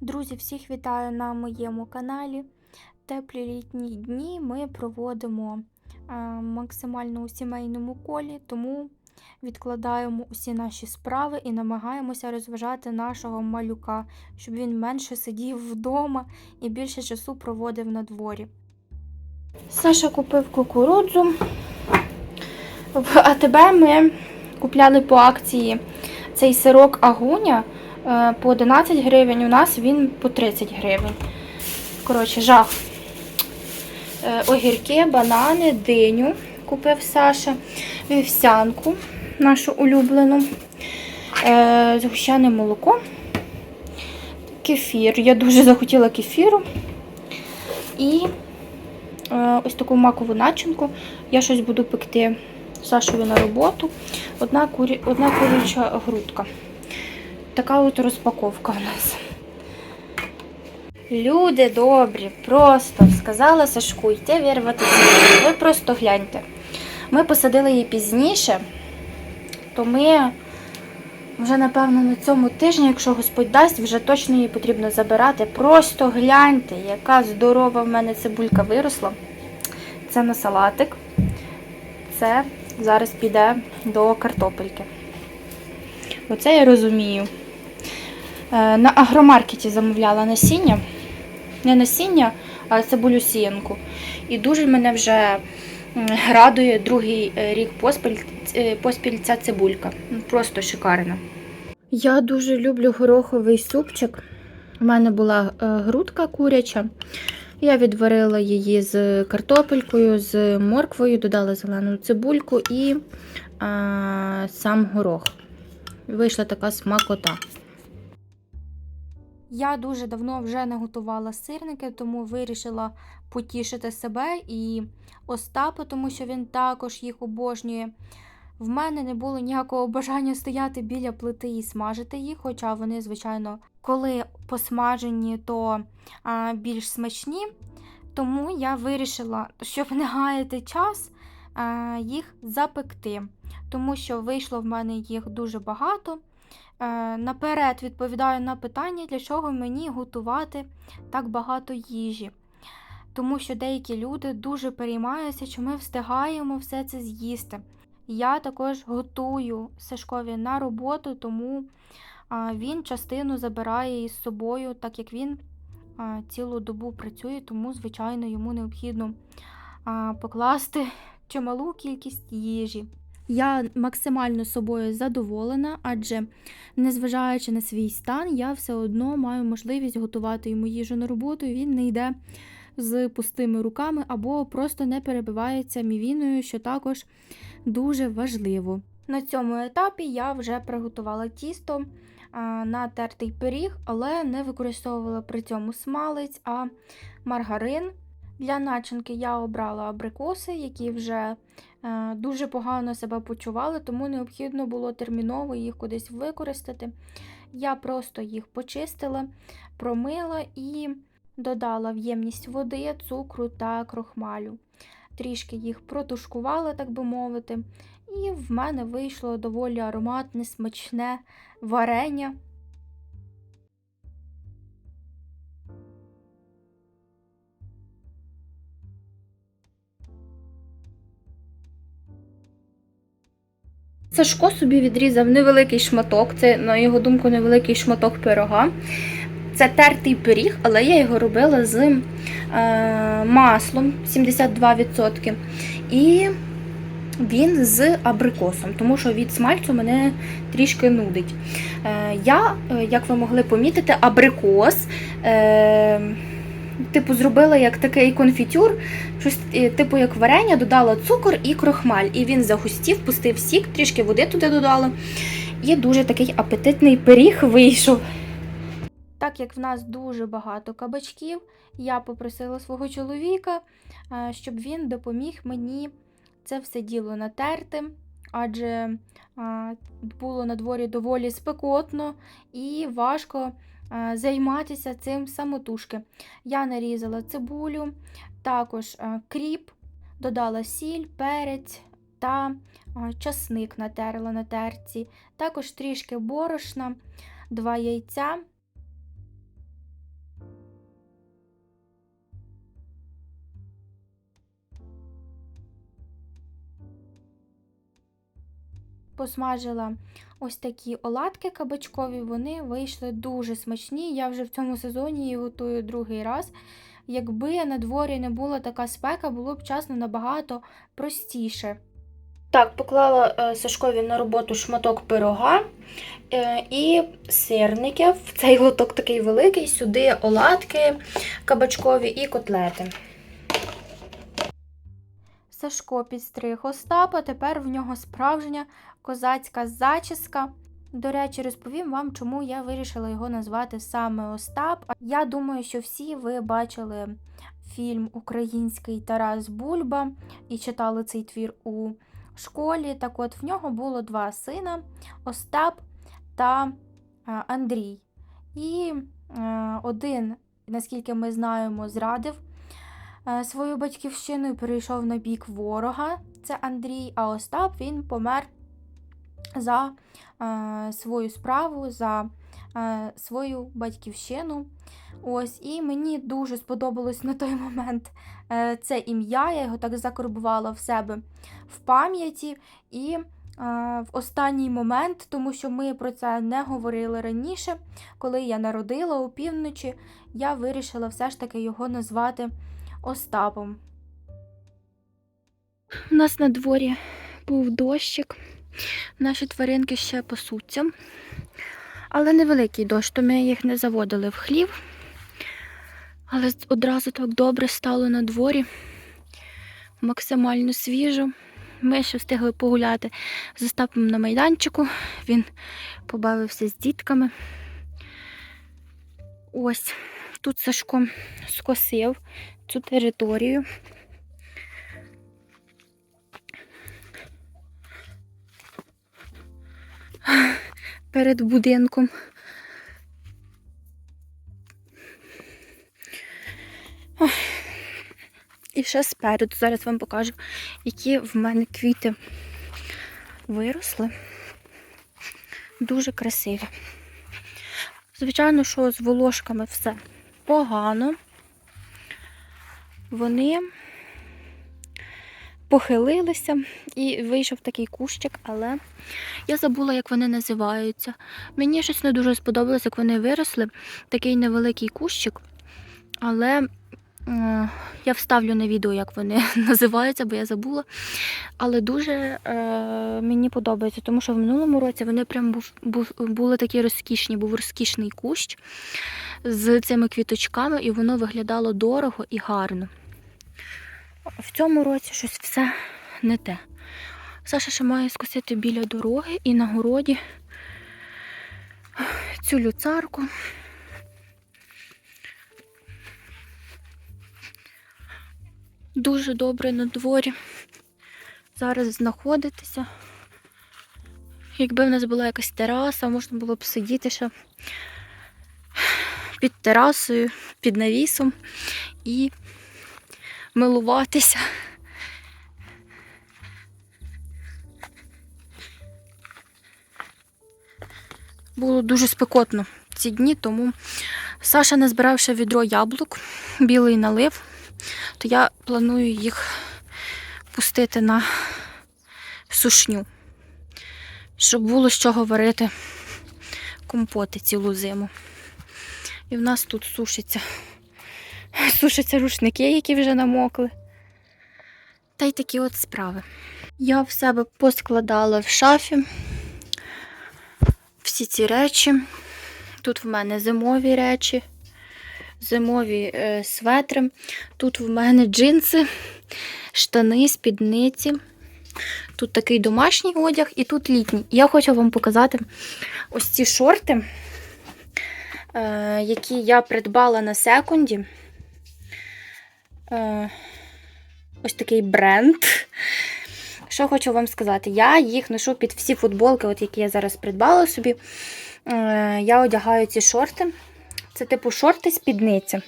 Друзі, всіх вітаю на моєму каналі. Теплі літні дні ми проводимо е, максимально у сімейному колі, тому відкладаємо усі наші справи і намагаємося розважати нашого малюка, щоб він менше сидів вдома і більше часу проводив на дворі. Саша купив кукурудзу. В АТБ ми купляли по акції цей сирок Агуня по 11 гривень, у нас він по 30 гривень. Коротше, жах. Е, Огірки, банани, диню купив Саша, вівсянку нашу улюблену, е, згущене молоко, кефір. Я дуже захотіла кефіру. І е, ось таку макову начинку. Я щось буду пекти Сашові на роботу. Одна куряча грудка. Така от розпаковка у нас. Люди добрі, просто сказала Сашку, йти вирвати цвіт. Ви просто гляньте. Ми посадили її пізніше, то ми вже, напевно, на цьому тижні, якщо Господь дасть, вже точно її потрібно забирати. Просто гляньте, яка здорова в мене цибулька виросла. Це на салатик. Це зараз піде до картопельки. Оце я розумію. Е, На агромаркеті замовляла насіння. Не насіння, а цибулю сіянку. І дуже мене вже радує другий е, рік поспіль, е, поспіль ця цибулька. Ну, Просто шикарна. Я дуже люблю гороховий супчик. У мене була грудка куряча. Я відварила її з картопелькою, з морквою, додала зелену цибульку і а, сам горох. Вийшла така смакота. Я дуже давно вже не готувала сирники, тому вирішила потішити себе і Остапа, тому що він також їх обожнює. В мене не було ніякого бажання стояти біля плити і смажити їх, хоча вони, звичайно, коли посмажені, то а, більш смачні. Тому я вирішила, щоб не гаяти час, а, їх запекти, тому що вийшло в мене їх дуже багато. Е, Наперед відповідаю на питання, для чого мені готувати так багато їжі. Тому що деякі люди дуже переймаються, чи ми встигаємо все це з'їсти. Я також готую Сашкові на роботу, тому він частину забирає із собою, так як він цілу добу працює, тому, звичайно, йому необхідно покласти чималу кількість їжі. Я максимально собою задоволена, адже, незважаючи на свій стан, я все одно маю можливість готувати йому їжу на роботу, і він не йде з пустими руками або просто не перебивається мівіною, що також дуже важливо. На цьому етапі я вже приготувала тісто на тертий пиріг, але не використовувала при цьому смалець, а маргарин. Для начинки я обрала абрикоси, які вже е, дуже погано себе почували, тому необхідно було терміново їх кудись використати. Я просто їх почистила, промила і додала в ємність води, цукру та крохмалю. Трішки їх протушкувала, так би мовити, і в мене вийшло доволі ароматне, смачне варення. Сашко собі відрізав невеликий шматок, це, на його думку, невеликий шматок пирога. Це тертий пиріг, але я його робила з е, маслом 72%. І він з абрикосом, тому що від смальцю мене трішки нудить. Е, я, е, як ви могли помітити, абрикос. Е, Типу, зробила як такий конфітюр, щось е, типу як варення, додала цукор і крохмаль. І він загустів, пустив сік, трішки води туди додала. І дуже такий апетитний пиріг вийшов. Так як в нас дуже багато кабачків, я попросила свого чоловіка, е, щоб він допоміг мені це все діло натерти, адже було на дворі доволі спекотно і важко займатися цим самотужки. Я нарізала цибулю, також е, кріп, додала сіль, перець та е, часник натерла на терці, також трішки борошна, два яйця. Посмажила ось такі оладки кабачкові. Вони вийшли дуже смачні. Я вже в цьому сезоні їх готую другий раз. Якби на дворі не була така спека, було б чесно набагато простіше. Так, поклала е, Сашкові на роботу шматок пирога е, і сирників. Цей лоток такий великий, сюди оладки кабачкові і котлети. Сашко підстриг Остапа, тепер в нього справжня козацька зачіска. До речі, розповім вам, чому я вирішила його назвати саме Остап. Я думаю, що всі ви бачили фільм Український Тарас Бульба і читали цей твір у школі. Так от в нього було два сина Остап та е, Андрій. І е, один, наскільки ми знаємо, зрадив е, свою батьківщину і перейшов на бік ворога. Це Андрій, а Остап він помер за е, свою справу, за е, свою батьківщину. Ось, і мені дуже сподобалось на той момент е, це ім'я. Я його так закарбувала в себе в пам'яті. І е, в останній момент, тому що ми про це не говорили раніше, коли я народила у півночі, я вирішила все ж таки його назвати Остапом. У нас на дворі був дощик. Наші тваринки ще пасуться. Але невеликий дощ, то ми їх не заводили в хлів. Але одразу так добре стало на дворі. Максимально свіжо. Ми ще встигли погуляти з Остапом на майданчику. Він побавився з дітками. Ось тут Сашко скосив цю територію. Перед будинком. І ще спереду. Зараз вам покажу, які в мене квіти виросли. Дуже красиві. Звичайно, що з волошками все погано. Вони похилилися і вийшов такий кущик, але я забула, як вони називаються. Мені щось не дуже сподобалось, як вони виросли. Такий невеликий кущик, але я вставлю на відео, як вони називаються, бо я забула. Але дуже е, мені подобається, тому що в минулому році вони прям був, був, були такі розкішні, був розкішний кущ з цими квіточками, і воно виглядало дорого і гарно. В цьому році щось все не те. Саша ще має скосити біля дороги і на городі цю люцарку. Дуже добре на дворі зараз знаходитися. Якби в нас була якась тераса, можна було б сидіти ще під терасою, під навісом і милуватися. Було дуже спекотно ці дні, тому Саша не збирав ще відро яблук, білий налив, то я планую їх пустити на сушню, щоб було з чого варити компоти цілу зиму. І в нас тут сушиться сушаться рушники, які вже намокли. Та й такі от справи. Я в себе поскладала в шафі всі ці речі. Тут в мене зимові речі, зимові е, светри. Тут в мене джинси, штани, спідниці. Тут такий домашній одяг і тут літній. Я хочу вам показати ось ці шорти, е, які я придбала на секунді. Е, ось такий бренд. Що хочу вам сказати, я їх ношу під всі футболки, от які я зараз придбала собі. Е, Я одягаю ці шорти. Це типу шорти спідниця.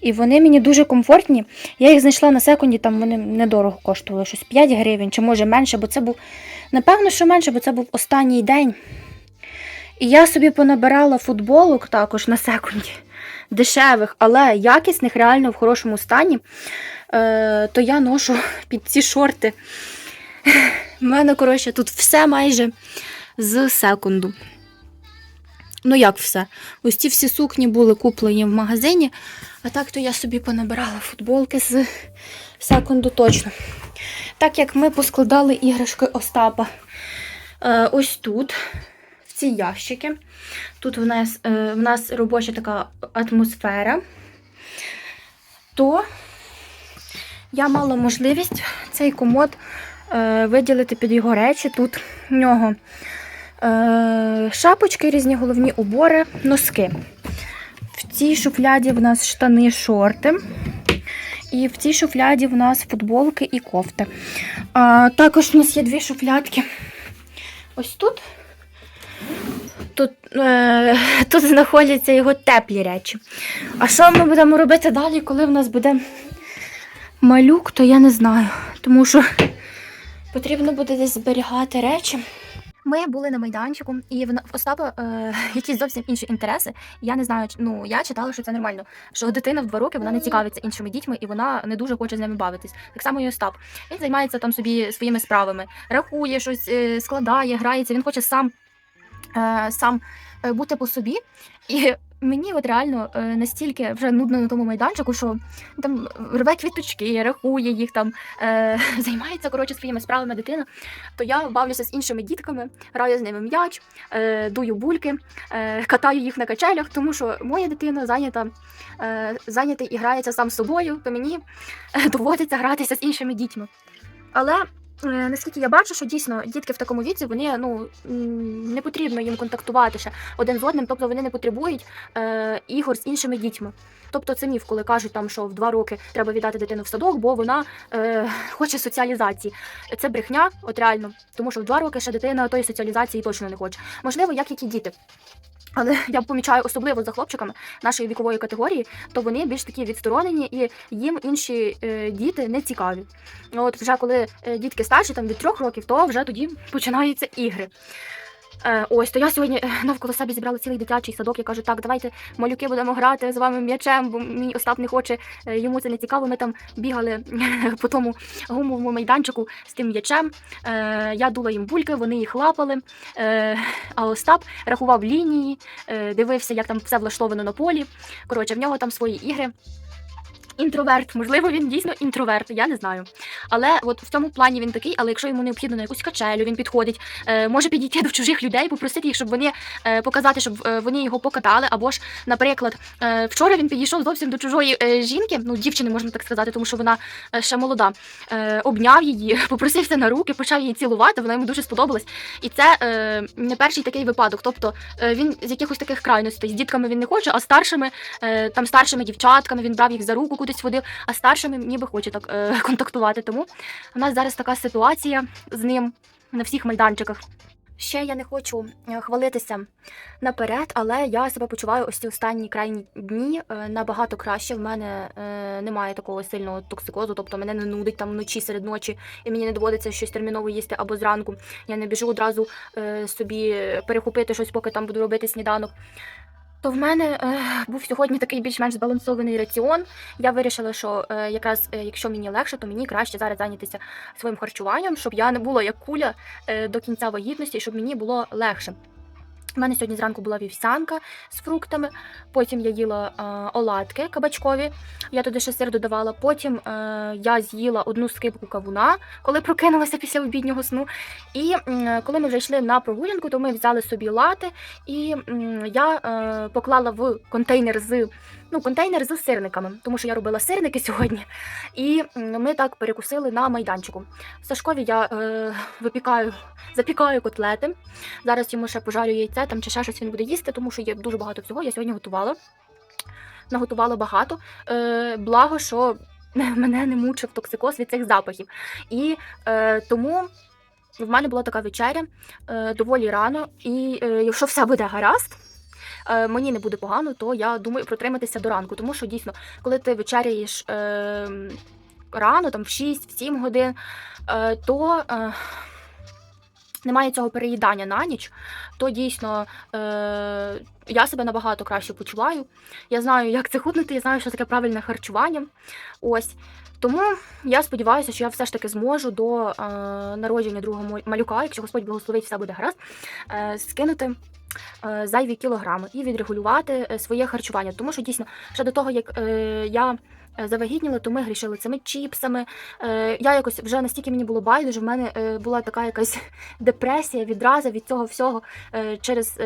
І вони мені дуже комфортні. Я їх знайшла на секунді, там вони недорого коштували, щось 5 гривень, чи може менше, бо це був, напевно, що менше, бо це був останній день. І я собі понабирала футболок також на секунді дешевих, але якісних, реально в хорошому стані, е, то я ношу під ці шорти В мене, коротше, тут все майже з секунду. Ну, як все? Ось ці всі сукні були куплені в магазині, а так то я собі понабирала футболки з секунду точно. Так як ми поскладали іграшки Остапа е, ось тут, ці ящики. Тут в нас, е, в нас робоча така атмосфера, то я мала можливість цей комод е, виділити під його речі. Тут в нього е, шапочки, різні головні убори, носки. В цій шуфляді в нас штани, шорти. І в цій шуфляді в нас футболки і кофти. А, також у нас є дві шуфлядки. Ось тут. Тут, е, тут знаходяться його теплі речі. А що ми будемо робити далі, коли в нас буде малюк, то я не знаю. Тому що потрібно буде десь зберігати речі. Ми були на майданчику, і в Остапа е, якісь зовсім інші інтереси. Я не знаю, ну я читала, що це нормально. Що дитина в два роки вона не цікавиться іншими дітьми і вона не дуже хоче з ними бавитись. Так само і Остап. Він займається там собі своїми справами, рахує щось, е, складає, грається. Він хоче сам, сам е, бути по собі. І мені от реально е, настільки вже нудно на тому майданчику, що там рве квіточки, рахує їх там, е, займається коротше своїми справами дитина. То я бавлюся з іншими дітками, граю з ними м'яч, е, дую бульки, е, катаю їх на качелях, тому що моя дитина зайнята, е, зайнята і грається сам з собою, то мені е, доводиться гратися з іншими дітьми. Але е, наскільки я бачу, що дійсно дітки в такому віці вони ну не потрібно їм контактувати ще один з одним, тобто вони не потребують е, ігор з іншими дітьми. Тобто це міф, коли кажуть, там, що в два роки треба віддати дитину в садок, бо вона е, хоче соціалізації. Це брехня, от реально, тому що в два роки ще дитина тої соціалізації точно не хоче. Можливо, як які діти. Але я помічаю особливо за хлопчиками нашої вікової категорії, то вони більш такі відсторонені і їм інші е, діти не цікаві. От вже коли е, дітки старші, там від трьох років, то вже тоді починаються ігри. Е, ось, то я сьогодні е, навколо себе зібрала цілий дитячий садок. Я кажу, так, давайте малюки будемо грати з вами м'ячем, бо мій Остап не хоче, е, йому це не цікаво. Ми там бігали по тому гумовому майданчику з тим м'ячем. Я дула їм бульки, вони їх лапали. А Остап рахував лінії, дивився, як там все влаштовано на полі. Коротше, в нього там свої ігри. Інтроверт, можливо, він дійсно інтроверт, я не знаю. Але от в цьому плані він такий, але якщо йому необхідно на якусь качелю, він підходить, е, може підійти до чужих людей, попросити їх, щоб вони е, показати, щоб е, вони його покатали. Або ж, наприклад, вчора він підійшов зовсім до чужої жінки, ну дівчини можна так сказати, тому що вона ще молода. Обняв її, попросився на руки, почав її цілувати. Вона йому дуже сподобалась. І це не перший такий випадок. Тобто він з якихось таких крайностей з дітками він не хоче, а старшими там старшими дівчатками він брав їх за руку кудись водив, а старшими ніби хоче так е, контактувати. Тому у нас зараз така ситуація з ним на всіх майданчиках. Ще я не хочу е, хвалитися наперед, але я себе почуваю ось ці останні крайні дні е, набагато краще. В мене е, немає такого сильного токсикозу, тобто мене не нудить там вночі серед ночі, і мені не доводиться щось терміново їсти або зранку. Я не біжу одразу собі перехопити щось, поки там буду робити сніданок. То в мене е, був сьогодні такий більш-менш збалансований раціон. Я вирішила, що е, якраз е, якщо мені легше, то мені краще зараз зайнятися своїм харчуванням, щоб я не була як куля е, до кінця вагітності, щоб мені було легше. У мене сьогодні зранку була вівсянка з фруктами, потім я їла е, оладки кабачкові, я туди ще сир додавала. Потім е, я з'їла одну скипку кавуна, коли прокинулася після обіднього сну. І е, коли ми вже йшли на прогулянку, то ми взяли собі лати, і е, я е, поклала в контейнер з ну, контейнер з сирниками, тому що я робила сирники сьогодні. І ми так перекусили на майданчику. В Сашкові я е, випікаю, запікаю котлети. Зараз йому ще пожарю яйце там чи ще щось він буде їсти, тому що є дуже багато всього. Я сьогодні готувала. Наготувала багато. Е, благо, що мене не мучив токсикоз від цих запахів. І е, тому в мене була така вечеря е, доволі рано. І е, якщо все буде гаразд, мені не буде погано, то я думаю протриматися до ранку. Тому що дійсно, коли ти вечеряєш е, рано, там в 6-7 годин, е, то. Немає цього переїдання на ніч, то дійсно е, я себе набагато краще почуваю. Я знаю, як це худнути, я знаю, що таке правильне харчування. Ось. Тому я сподіваюся, що я все ж таки зможу до е, народження другого малюка, якщо Господь благословить, все буде гаразд, е, скинути е, зайві кілограми і відрегулювати е, своє харчування. Тому що дійсно, ще до того, як е, я е, завагітніла, то ми грішили цими чіпсами. Е, я якось вже настільки мені було байдуже, в мене е, була така якась депресія, відраза від цього всього через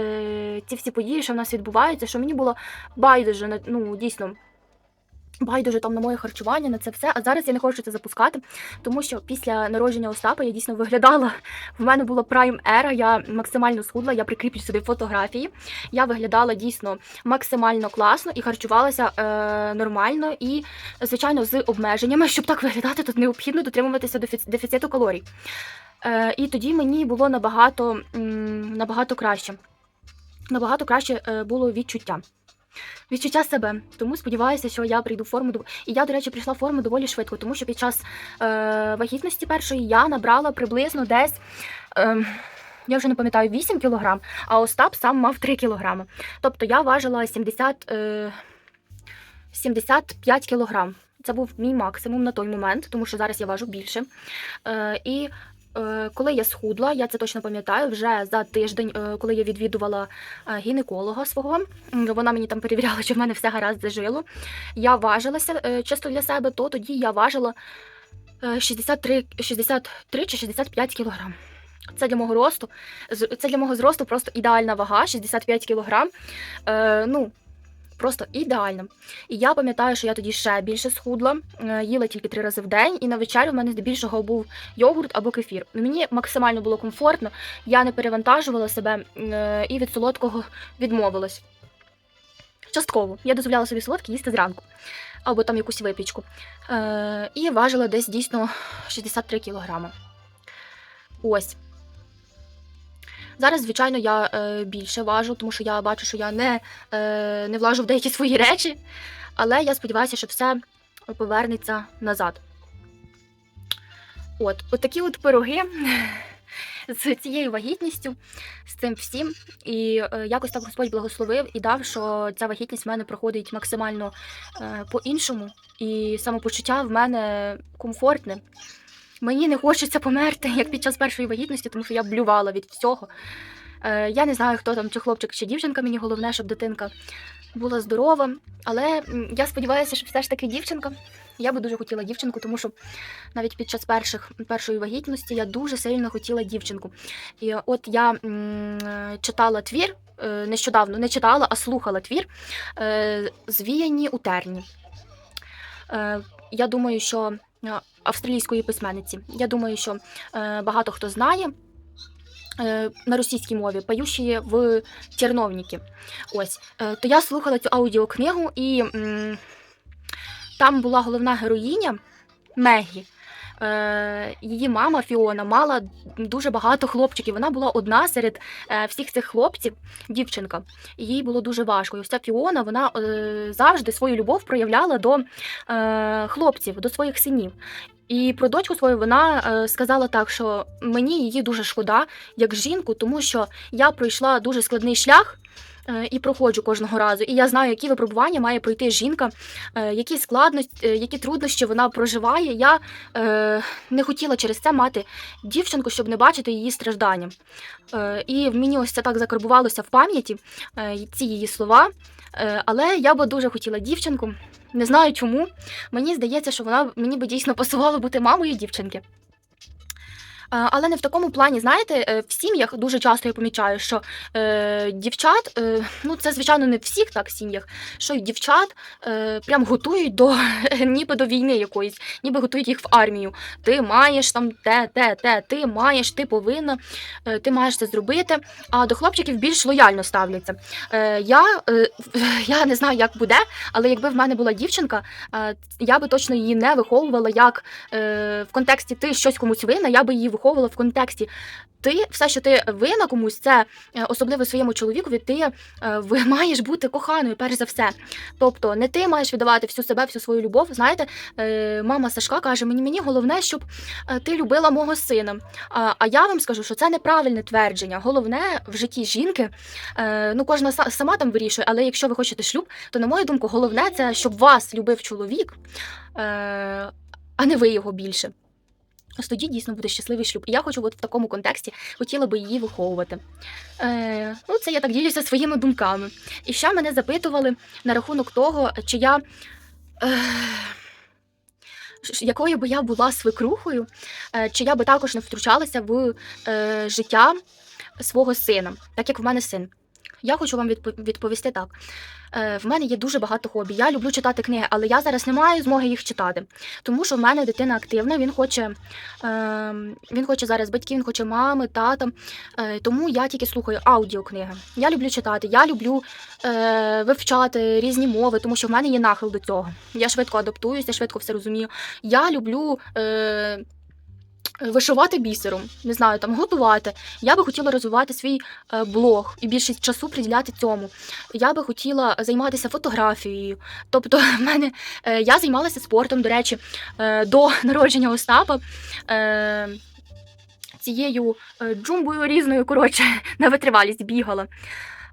ці всі події, що в нас відбуваються, що мені було байдуже, ну дійсно. Байдуже там на моє харчування, на це все. А зараз я не хочу це запускати, тому що після народження Остапа я дійсно виглядала. В мене була прайм ера, я максимально схудла, я прикріплю сюди фотографії. Я виглядала дійсно максимально класно і харчувалася е, нормально і, звичайно, з обмеженнями. Щоб так виглядати, тут необхідно дотримуватися дефіциту калорій. Е, і тоді мені було набагато, м, набагато краще. Набагато краще е, було відчуття. Відчуття себе. Тому сподіваюся, що я прийду в форму. І я, до речі, прийшла в форму доволі швидко, тому що під час е, вагітності першої я набрала приблизно десь. Е, я вже не пам'ятаю 8 кілограм, а Остап сам мав 3 кілограми. Тобто я важила 70, е, 75 кілограм. Це був мій максимум на той момент, тому що зараз я важу більше. Е, і е, коли я схудла, я це точно пам'ятаю, вже за тиждень, е, коли я відвідувала е, гінеколога свого, вона мені там перевіряла, чи в мене все гаразд зажило. Я важилася е, чисто для себе, то тоді я важила е, 63, 63 чи 65 кілограм. Це для мого росту. Це для мого зросту просто ідеальна вага, 65 кілограм. Е, ну, просто ідеально. І я пам'ятаю, що я тоді ще більше схудла, е, їла тільки три рази в день, і на вечерю в мене здебільшого був йогурт або кефір. Мені максимально було комфортно, я не перевантажувала себе е, і від солодкого відмовилась. Частково. Я дозволяла собі солодке їсти зранку. Або там якусь випічку. Е, і важила десь дійсно 63 кілограми. Ось. Зараз, звичайно, я е, більше важу, тому що я бачу, що я не, е, не влажу в деякі свої речі. Але я сподіваюся, що все повернеться назад. От, от такі от пироги з цією вагітністю, з цим всім. І е, якось так Господь благословив і дав, що ця вагітність в мене проходить максимально е, по-іншому. І самопочуття в мене комфортне. Мені не хочеться померти, як під час першої вагітності, тому що я блювала від всього. Е, я не знаю, хто там, чи хлопчик, чи дівчинка. Мені головне, щоб дитинка була здорова. Але я сподіваюся, що все ж таки дівчинка. Я би дуже хотіла дівчинку, тому що навіть під час перших, першої вагітності я дуже сильно хотіла дівчинку. І от я м, читала твір е, нещодавно, не читала, а слухала твір е, Звіяні у терні. Е, я думаю, що австралійської письменниці. Я думаю, що е, багато хто знає. е, На російській мові поющі в Терновніки. Ось Е, то я слухала цю аудіокнигу, і там була головна героїня Мегі. Е, її мама Фіона мала дуже багато хлопчиків. Вона була одна серед е, всіх цих хлопців, дівчинка. Їй було дуже важко. І ця Фіона вона е, завжди свою любов проявляла до хлопців, до своїх синів. І про дочку свою вона сказала так, що мені її дуже шкода як жінку, тому що я пройшла дуже складний шлях. Е, І проходжу кожного разу, і я знаю, які випробування має пройти жінка, е, які складності, е, які труднощі вона проживає. Я не хотіла через це мати дівчинку, щоб не бачити її страждання. І в мені ось це так закарбувалося в пам'яті ці її слова. Але я би дуже хотіла дівчинку. Не знаю чому. Мені здається, що вона мені би дійсно пасувала бути мамою дівчинки. Але не в такому плані, знаєте, е, в сім'ях дуже часто я помічаю, що е, дівчат, е, ну це звичайно не всіх так сім'ях, що дівчат е, прям готують до ніби до війни якоїсь, ніби готують їх в армію. Ти маєш там те, те, те, ти маєш, ти повинна, е, ти маєш це зробити. А до хлопчиків більш лояльно ставляться. Е, я, е, я не знаю, як буде, але якби в мене була дівчинка, е, я би точно її не виховувала як е, в контексті ти щось комусь винна, я би її виховувала виховувала в контексті. Ти все, що ти винна комусь, це е, особливо своєму чоловікові, ти е, ви маєш бути коханою, перш за все. Тобто, не ти маєш віддавати всю себе, всю свою любов. Знаєте, е, мама Сашка каже: мені мені головне, щоб ти любила мого сина. А, я вам скажу, що це неправильне твердження. Головне в житті жінки, ну кожна са- сама там вирішує, але якщо ви хочете шлюб, то на мою думку, головне це щоб вас любив чоловік, а не ви його більше. Ось тоді дійсно буде щасливий шлюб. І я хочу от в такому контексті хотіла би її виховувати. Е, ну, це я так ділюся своїми думками. І ще мене запитували на рахунок того, чи я. Е, якою би я була свекрухою, е, чи я би також не втручалася в е, життя свого сина, так як в мене син. Я хочу вам відповісти так. Е, в мене є дуже багато хобі. Я люблю читати книги, але я зараз не маю змоги їх читати. Тому що в мене дитина активна, він хоче, е, він хоче зараз батьків, він хоче мами, тата. Е, тому я тільки слухаю аудіокниги. Я люблю читати, я люблю е, вивчати різні мови, тому що в мене є нахил до цього. Я швидко адаптуюся, швидко все розумію. Я люблю. Е, Вишивати бісером, не знаю, там готувати. Я би хотіла розвивати свій е, блог і більше часу приділяти цьому. Я би хотіла займатися фотографією. Тобто, в мене е, я займалася спортом, до речі, до народження Остапа. Цією джумбою різною, коротше, на витривалість бігала.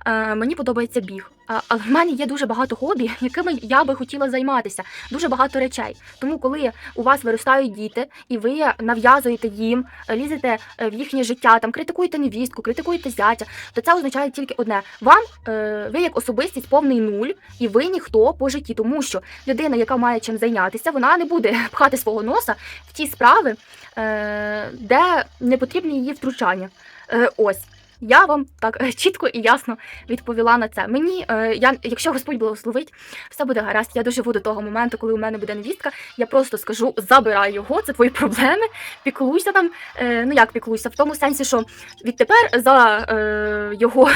Е, мені подобається біг. А, але в мене є дуже багато хобі, якими я би хотіла займатися, дуже багато речей. Тому, коли у вас виростають діти, і ви нав'язуєте їм, е, лізете е, в їхнє життя, там критикуєте невістку, критикуєте зятя, то це означає тільки одне: вам е, ви як особистість повний нуль, і ви ніхто по житті, тому що людина, яка має чим зайнятися, вона не буде пхати свого носа в ті справи, е, де не потрібні її втручання. Е, ось. Я вам так е, чітко і ясно відповіла на це. Мені, е, я, якщо Господь благословить, все буде гаразд. Я доживу до того моменту, коли у мене буде невістка. Я просто скажу: забирай його, це твої проблеми. Піклуйся там. Е, ну як піклуйся, в тому сенсі, що відтепер за е, його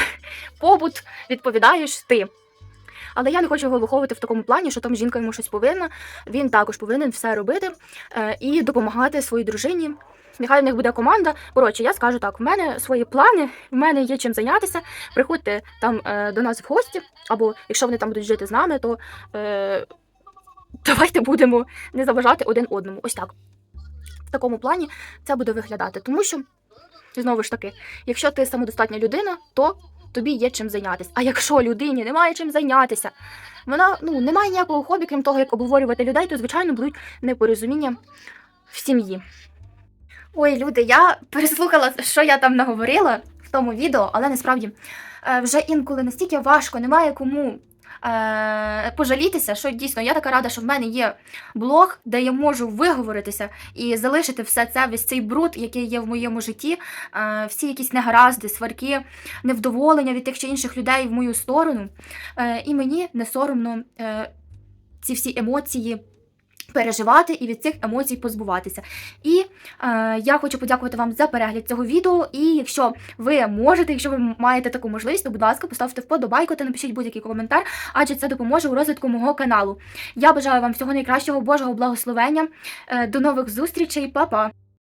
побут відповідаєш ти. Але я не хочу його виховувати в такому плані, що там жінка йому щось повинна. Він також повинен все робити і допомагати своїй дружині. Нехай в них буде команда. Коротше, я скажу так: в мене свої плани, в мене є чим зайнятися. Приходьте там е, до нас в гості, або якщо вони там будуть жити з нами, то е, давайте будемо не заважати один одному. Ось так. В такому плані це буде виглядати. Тому що, знову ж таки, якщо ти самодостатня людина, то тобі є чим зайнятися. А якщо людині немає чим зайнятися, вона ну, не має ніякого хобі, крім того, як обговорювати людей, то, звичайно, будуть непорозуміння в сім'ї. Ой, люди, я переслухала, що я там наговорила в тому відео, але насправді е, вже інколи настільки важко, немає кому е, пожалітися, що дійсно я така рада, що в мене є блог, де я можу виговоритися і залишити все це, весь цей бруд, який є в моєму житті, е, всі якісь негаразди, сварки, невдоволення від тих чи інших людей в мою сторону. І мені не соромно ці всі емоції переживати і від цих емоцій позбуватися. І е, я хочу подякувати вам за перегляд цього відео. І якщо ви можете, якщо ви маєте таку можливість, то будь ласка, поставте вподобайку та напишіть будь-який коментар, адже це допоможе у розвитку мого каналу. Я бажаю вам всього найкращого, Божого благословення. Е, до нових зустрічей, Па-па!